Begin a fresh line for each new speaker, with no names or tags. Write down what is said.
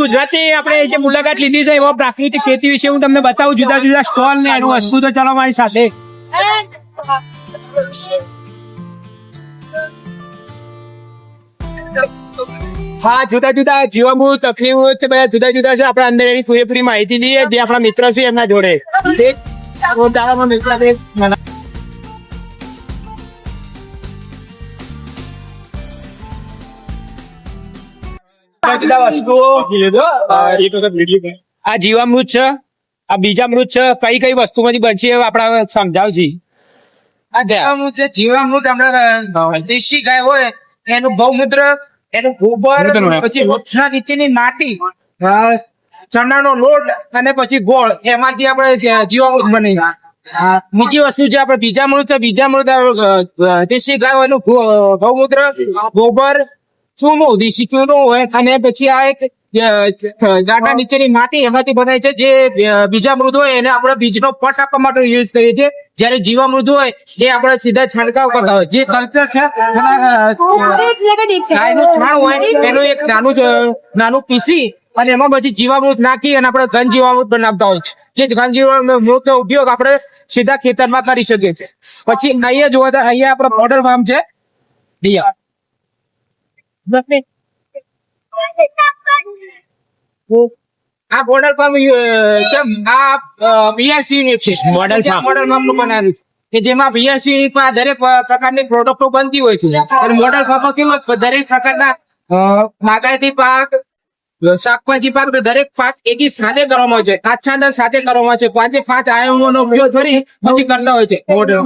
ગુજરાતની આપણે જે મુલાકાત લીધી છે, એવા પ્રાકૃતિક ખેતી વિશે હું તમને બતાવું. જુદા જુદા સ્ટોલ ને એનું વસ્તુ તો ચાલો મારી સાથે. હા, જુદા જુદા જીવામૃત તકલીફ બધા જુદા જુદા છે. આપણે અંદર એની પૂરેપૂરી માહિતી દઈએ, જે આપણા મિત્ર છે એમના જોડે. એક તારામાં મિત્ર આ જીવામૃત છે આ બીજામૃત છે કઈ કઈ વસ્તુમાંથી બનશે આપડા સમજાવજી
જીવામૃત છે જીવામૃત આપણે દેશી ગાય હોય એનું ગૌમૂત્ર એનું ગોબર પછી વૃક્ષના નીચેની માટી ચણાનો લોટ અને પછી ગોળ એમાંથી આપણે જીવામૃત બની. બીજી વસ્તુ જે આપણે બીજામૃત છે બીજામૃત મૃત અ, દેશી ગાય હોય એનું ગૌમૂત્ર ગોબર ચૂનું દેશી ચૂનો હોય અને પછી આ એક ગાડા નીચેની માટી એમાંથી બનાય છે જે બીજા મૃદ હોય એને આપણે બીજનો પટ આપવા માટે યુઝ કરીએ છીએ. જ્યારે જીવામૃત હોય, એ આપણે સીધા છંટકાવ કરતા હોય. જે કલ્ચર છે ગાયનું છાણ હોય એનું એક નાનું નાનું પીસી અને એમાં પછી જીવામૃત નાખી અને આપણે ઘન જીવામૃત બનાવતા હોય. જે ઘન જીવામૃત નો ઉપયોગ આપણે સીધા ખેતરમાં કરી શકીએ છીએ. પછી અહીંયા જોવા અહીંયા આપણો મોડલ ફાર્મ છે. અહીંયા. આ મોડલ ફાર્મ કેમ? આ બીએસસી યુનિટ છે. મોડલ ફાર્મનું બનાવ્યું છે. કે જેમાં બીએસસી દરેક પ્રકારની પ્રોડક્ટો બનતી હોય છે. અને મોડલ ફાર્મમાં કેવું દરેક પ્રકારના બાગાયતી પાક શાકભાજી પાક ને દરેક પાક એકી સાથે કરવામાં હોય છે. આચ્છાદન સાથે કરવામાં આવે છે. પાંચે પાંચ આયામોનો ઉપયોગ કરી પછી કરતા હોય છે મોડલ